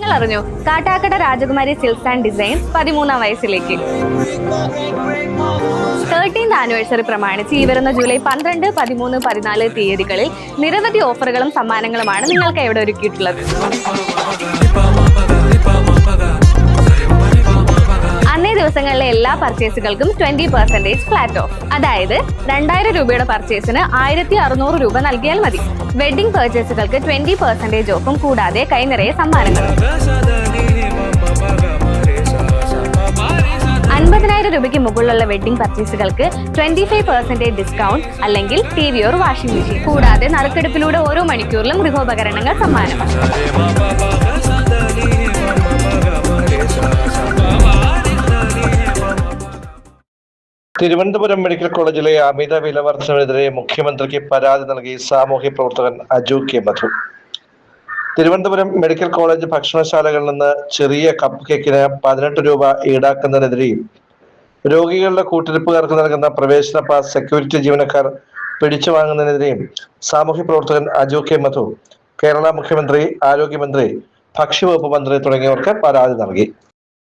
നിങ്ങൾ അറിഞ്ഞു കാട്ടാക്കട രാജകുമാരി സിൽക്സ് ആൻഡ് ഡിസൈൻസ് പതിമൂന്നാം വയസ്സിലേക്ക്. തേർട്ടീൻത് ആനിവേഴ്സറി പ്രമാണിച്ച് ഈ വരുന്ന ജൂലൈ പന്ത്രണ്ട് പതിമൂന്ന് പതിനാല് തീയതികളിൽ നിരവധി ഓഫറുകളും സമ്മാനങ്ങളുമാണ് നിങ്ങൾക്ക് ഇവിടെ ഒരുക്കിയിട്ടുള്ളത്. ദിവസങ്ങളിലെ എല്ലാ പർച്ചേസുകൾക്കും ട്വന്റി പെർസെന്റേജ് ഫ്ലാറ്റ് ഓഫ് അതായത് രണ്ടായിരം രൂപയുടെ പർച്ചേസിന് ആയിരത്തി അറുന്നൂറ് രൂപ നൽകിയാൽ മതി. വെഡിംഗ് പർച്ചേസുകൾക്ക് ട്വന്റി പെർസെന്റേജ് ഓഫും കൂടാതെ കൈനിറയെ സമ്മാനങ്ങളും. അൻപതിനായിരം രൂപയ്ക്ക് മുകളിലുള്ള വെഡിംഗ് പർച്ചേസുകൾക്ക് ട്വന്റി ഫൈവ് പെർസെന്റേജ് ഡിസ്കൗണ്ട് അല്ലെങ്കിൽ T V or washing machine കൂടാതെ നറുക്കെടുപ്പിലൂടെ ഓരോ മണിക്കൂറിലും ഗൃഹോപകരണങ്ങൾ സമ്മാനം. തിരുവനന്തപുരം മെഡിക്കൽ കോളേജിലെ അമിത വില വർധനവിനെതിരെ മുഖ്യമന്ത്രിക്ക് പരാതി നൽകി സാമൂഹ്യ പ്രവർത്തകൻ Aju K Madhu. Thiruvananthapuram medical college ഭക്ഷണശാലകളിൽ നിന്ന് ചെറിയ കപ്പ് കേക്കിന് പതിനെട്ട് രൂപ ഈടാക്കുന്നതിനെതിരെയും രോഗികളുടെ കൂട്ടിരിപ്പുകാർക്ക് നൽകുന്ന പ്രവേശന പാസ് സെക്യൂരിറ്റി ജീവനക്കാർ പിടിച്ചു വാങ്ങുന്നതിനെതിരെയും സാമൂഹ്യ പ്രവർത്തകൻ അജു കെ മധു കേരള മുഖ്യമന്ത്രി ആരോഗ്യമന്ത്രി ഭക്ഷ്യവകുപ്പ് മന്ത്രി തുടങ്ങിയവർക്ക് പരാതി നൽകി.